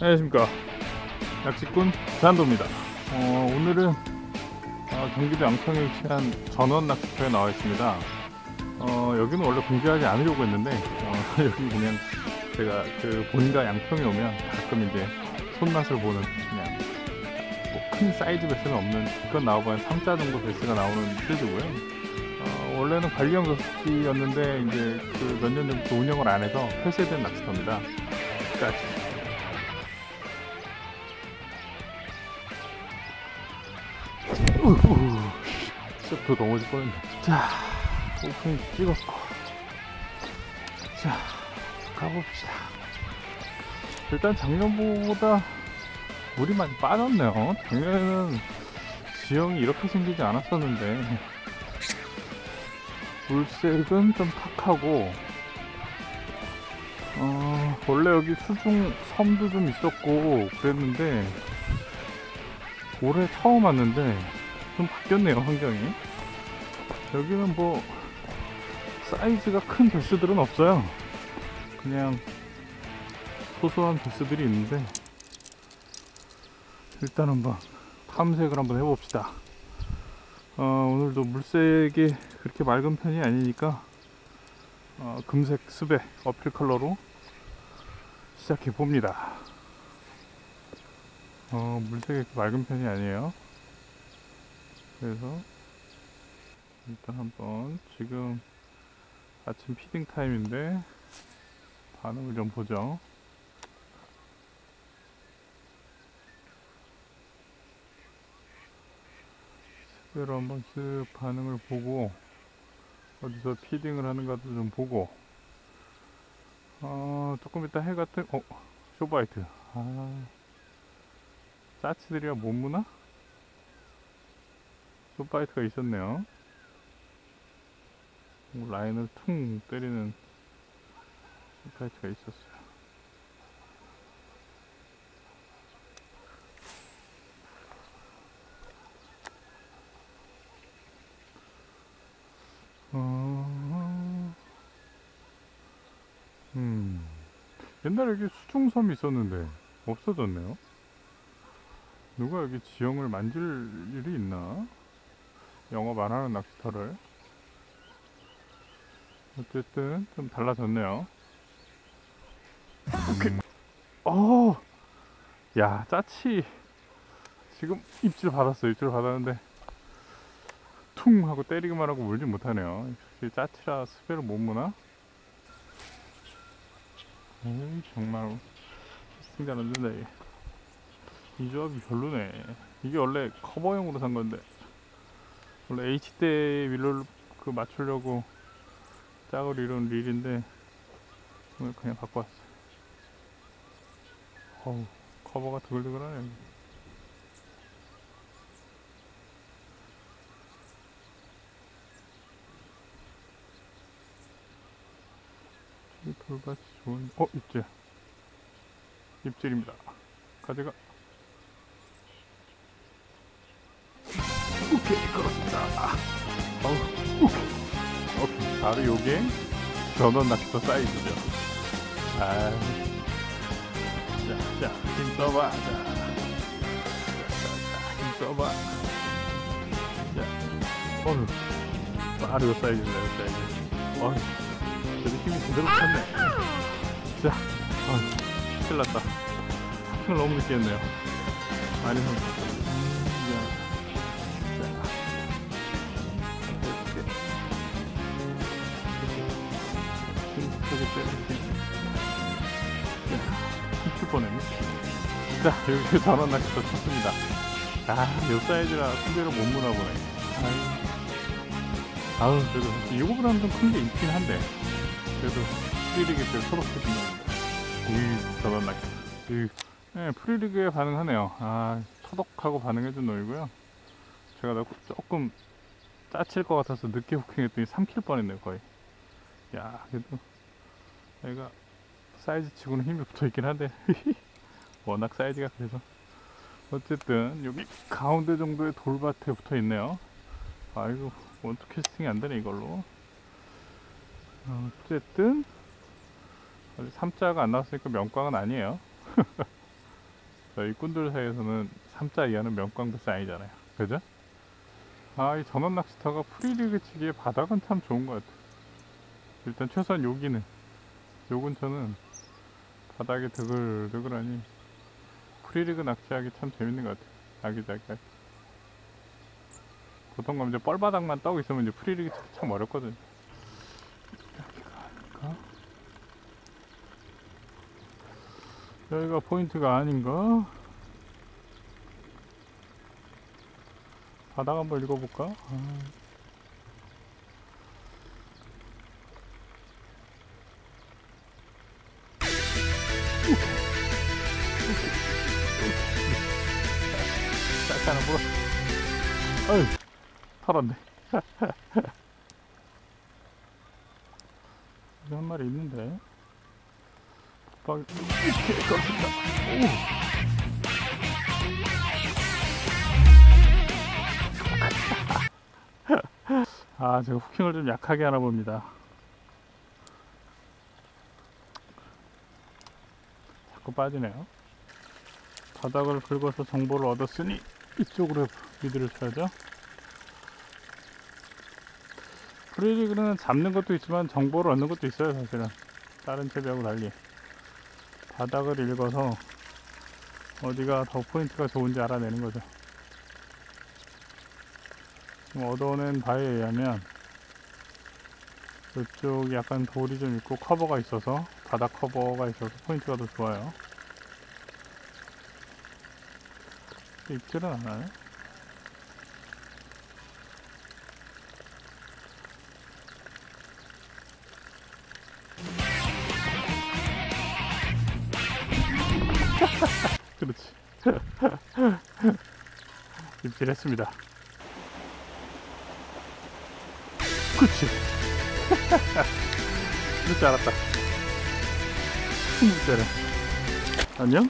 안녕하십니까. 약지꾼 잔도입니다. 어, 오늘은 어, 경기도 양평에 위치한 전원 낚시터에 나와 있습니다. 어, 여기는 원래 공개하지 않으려고 했는데 어, 여기 그냥 제가 그 본가 양평에 오면 가끔 이제 손맛을 보는 그냥 뭐 큰 사이즈 베스는 없는 그건 나와봐야 3자 정도 베스가 나오는 시리즈고요. 어, 원래는 관리형 낚시였는데 이제 그 몇 년 전부터 운영을 안 해서 폐쇄된 낚시터입니다. 까 우후, 또 넘어질 뻔했네. 자, 오프닝 찍었고. 자, 가봅시다. 일단 작년보다 물이 많이 빠졌네요. 작년에는 지형이 이렇게 생기지 않았었는데, 물색은 좀 탁하고, 어, 원래 여기 수중 섬도 좀 있었고, 그랬는데, 올해 처음 왔는데 좀 바뀌었네요 환경이. 여기는 뭐 사이즈가 큰 베스들은 없어요. 그냥 소소한 베스들이 있는데 일단 한번 탐색을 한번 해봅시다. 어, 오늘도 물색이 그렇게 맑은 편이 아니니까 어, 금색 수배 어필 컬러로 시작해 봅니다. 어, 물색이 맑은 편이 아니에요. 그래서 일단 한번 지금 아침 피딩 타임인데 반응을 좀 보죠. 스페로 한번 쓱 반응을 보고 어디서 피딩을 하는가도 좀 보고 어, 조금 이따 해가 뜨, 어, 쇼바이트. 아. 짜치들이야 못 무나? 쇼파이트가 있었네요. 라인을 퉁 때리는 쇼파이트가 있었어요. 어... 음, 옛날에 여기 수중섬이 있었는데 없어졌네요. 누가 여기 지형을 만질 일이 있나? 영업 안 하는 낚시터를. 어쨌든 좀 달라졌네요. 오케이. 어, 야 짜치. 지금 입질 받았어. 입질 받았는데 퉁 하고 때리기만 하고 물지 못하네요. 역시 짜치라 스페를 못 무나? 에이 정말 된다 이게. 이 조합이 별로네. 이게 원래 커버용으로 산 건데 원래 H대 윌로를 그 맞추려고 짝을 이룬 릴인데 오늘 그냥 갖고 왔어. 어우 커버가 드글드글하네. 이 돌밭이 좋은 어 입질 입질입니다. 가져가. 그렇습니다. 어우 오케이. 오케이 바로 요게 전원 낚시터 사이즈죠. 아 자 자 힘 써봐. 자, 자, 자, 힘 써봐. 자 어휴 바로 요 사이즈입니다 요 사이즈. 어휴 그래도 힘이 제대로 찼네. 자 어휴 큰일 났다. 을 너무 했네요. 많이 선 힘줄 뻔했네. 자, 여기 전원 낚시터 쳤습니다. 아, 요 사이즈라 수배를 못 무나 보네. 아유, 아유 그래도 이거보다는 좀 큰 게 있긴 한데, 그래도 프리리그 때 초록해진다. 이 전원 낚시터. 이, 네, 프리리그에 반응하네요. 아, 터덕하고 반응해준 놈이고요. 제가 조금 짜칠 것 같아서 늦게 후킹했더니 삼킬 뻔했네요, 거의. 야, 그래도 얘가 사이즈 치고는 힘이 붙어 있긴 한데 워낙 사이즈가 그래서 어쨌든 여기 가운데 정도의 돌밭에 붙어 있네요 아이고 원투 캐스팅이 안 되네 이걸로 어쨌든 3자가 안 나왔으니까 명광은 아니에요 저희 꾼들 사이에서는 3자 이하는 명광배스 아니잖아요. 그죠? 아, 이 전원 낚시터가 프리리그 치기에 바닥은 참 좋은 것 같아요. 일단 최소한 여기는, 요 근처는 바닥이 드글드글하니 프리리그 낚시하기 참 재밌는 것 같아요. 아기자기하게. 보통 가면 이제 뻘바닥만 떠고 있으면 이제 프리리그 참 어렵거든요. 여기가 포인트가 아닌가? 바닥 한번 읽어볼까? 아. 쌀쌀한 물어. 어휴. 여기 한 마리 있는데. 아, 제가 후킹을 좀 약하게 하나 봅니다. 자꾸 빠지네요. 바닥을 긁어서 정보를 얻었으니 이쪽으로 미드를 쳐야죠. 프리리그는 잡는 것도 있지만 정보를 얻는 것도 있어요, 사실은. 다른 채비하고 달리. 바닥을 읽어서 어디가 더 포인트가 좋은지 알아내는 거죠. 얻어낸 바에 의하면 이쪽이 약간 돌이 좀 있고 커버가 있어서 바닥 커버가 있어서 포인트가 더 좋아요. 입질은 안 하네. 그렇지. 입질했습니다. 그치. 그럴 줄 알았다. 큰 입질을. 안녕?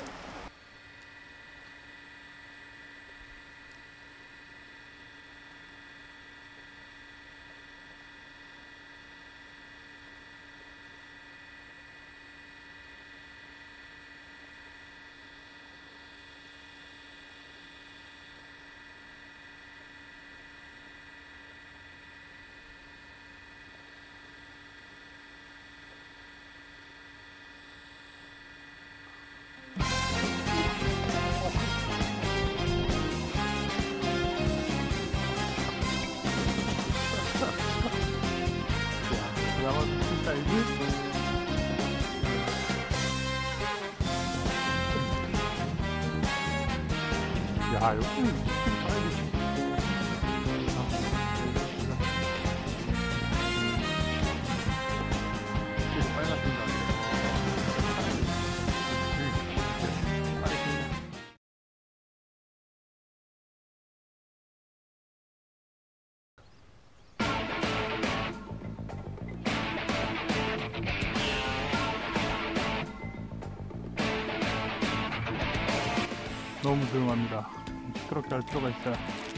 jeg var forferdelig. Det er jo 너무 조용합니다. 시끄럽게 할 필요가 있어요.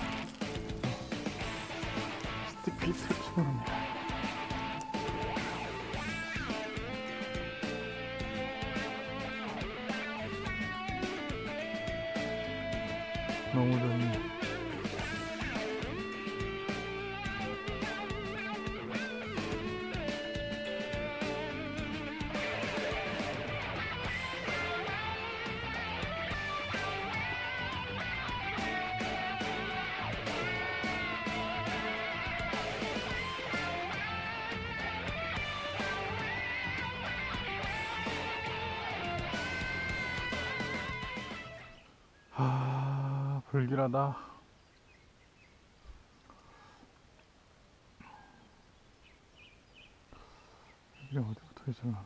불길하다. 이게 어디부터? 지금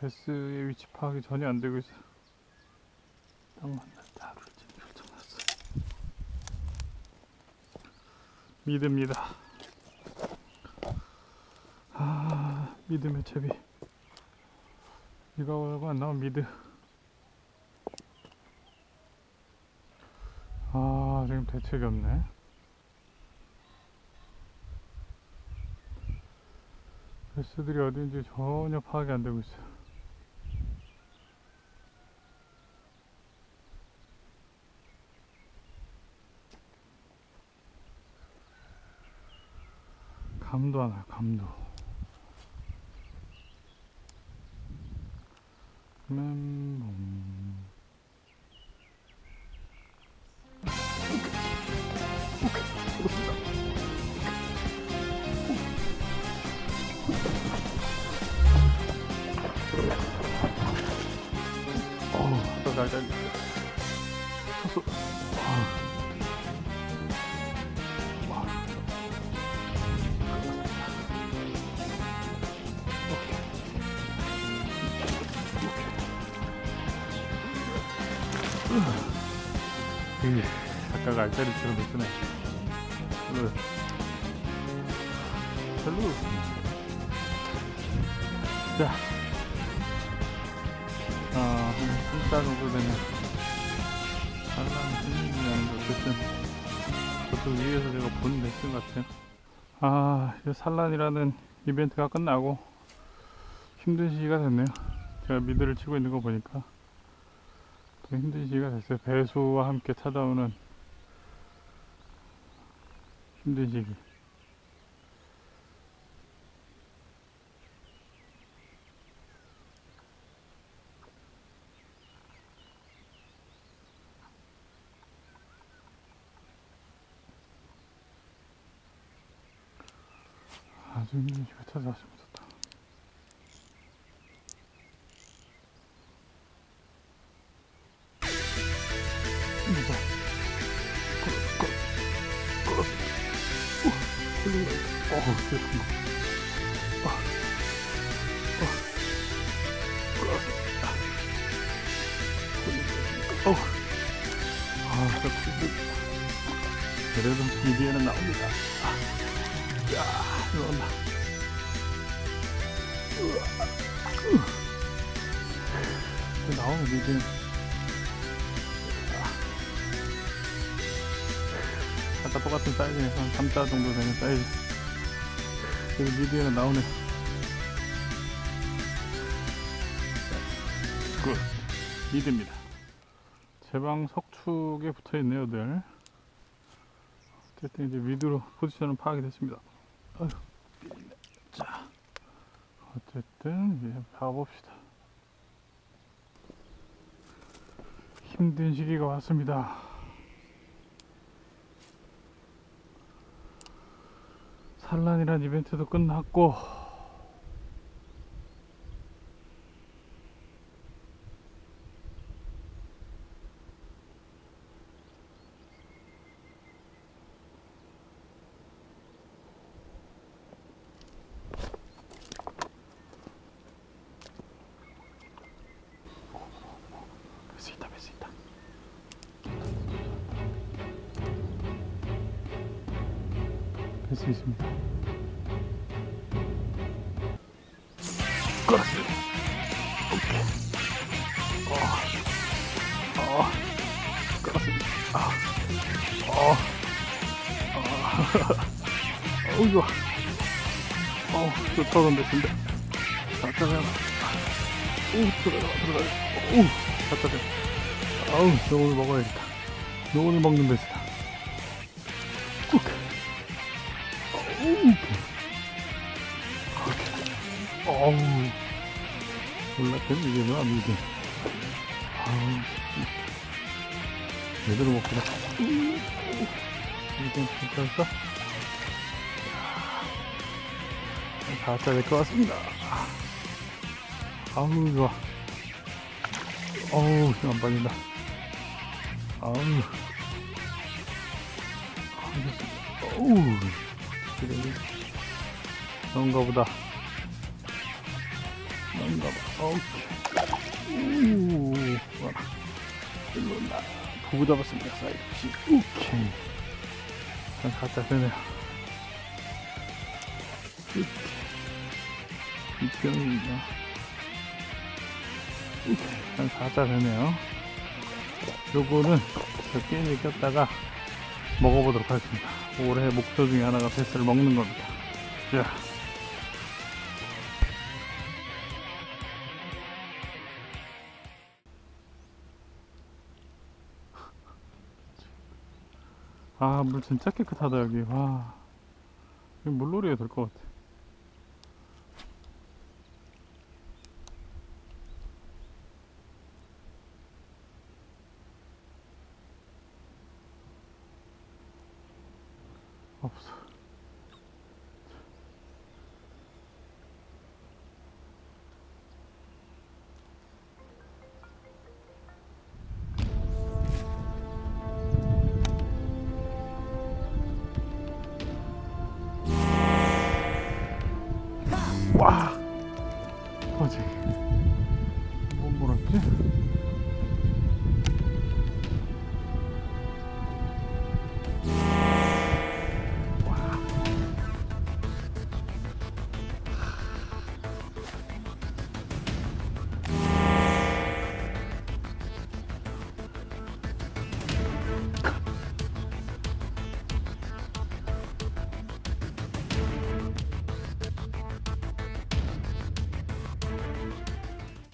베스의 위치 파악이 전혀 안 되고 있어. 딱 만날 때 하루를 지금 결정났어. 믿습니다. 아, 믿음의 채비. 이거 말고 안 나온 미드. 대책이 없네. 글씨들이 어딘지 전혀 파악이 안 되고 있어 감도 안 와요 감도. 맴... 아까 잘 쳤어. 아. 와. 이 아까가 알짜리처럼 됐으네. 으. 별로. 자. 아, 한 3자 정도 되면 산란 생긴다는 거 어쨌든 저쪽 위에서 제가 본 레슨 같아요. 아, 이제 산란이라는 이벤트가 끝나고 힘든 시기가 됐네요. 제가 미드를 치고 있는 거 보니까 또 힘든 시기가 됐어요. 배수와 함께 찾아오는 힘든 시기. 시기가 찾아왔습니다. 또. 이거 끌어 아, 그래도 미디에는 나옵니다 아, 야 나오면 미디에는 아까 똑같은 사이즈에 한 3자 정도 되는 사이즈. 여기 미디어는 나오네. 굿. 미드입니다. 제방 석축에 붙어있네요 늘 어쨌든 이제 미드로 포지션은 파악이 됐습니다 밀리네. 자 어쨌든 이제 봐봅시다 힘든 시기가 왔습니다 산란이란 이벤트도 끝났고 수 있다 뵐 수 있다 뵐 수 있습니다 끌었습니다. 오케이. 어, 어, 끌었습니다. 아, 어, 어, 어우, 좋아. 어, 좋다 던데, 근데. 잠깐만. 오, 들어가, 들어가. 오, 잠깐만. 아우, 요걸 먹어야겠다. 요걸 먹는 베스다. 오케이. 오케이. 어우 몰랐겠네 이게 뭐야 이게 아우 제대로 먹구나 이건 괜찮았어? 다짜 될것 같습니다 아우 좋아 어우 힘안 빠진다 아우 어우 그런가 보다 뭔가 봐. 오케이. 우. 와. 일로 나. 보고 잡았습니다. 사이드 시. 오케이. 한 살짝 되네요. 오케이. 이병입니다. 한 살짝 되네요. 요거는 저 게임에 꼈다가 먹어보도록 하겠습니다. 올해 목표 중에 하나가 베스를 먹는 겁니다. 자. 아, 물 진짜 깨끗하다, 여기. 와. 물놀이가 될 것 같아. 없어 와 어제 뭐 뭔 뭐랄지?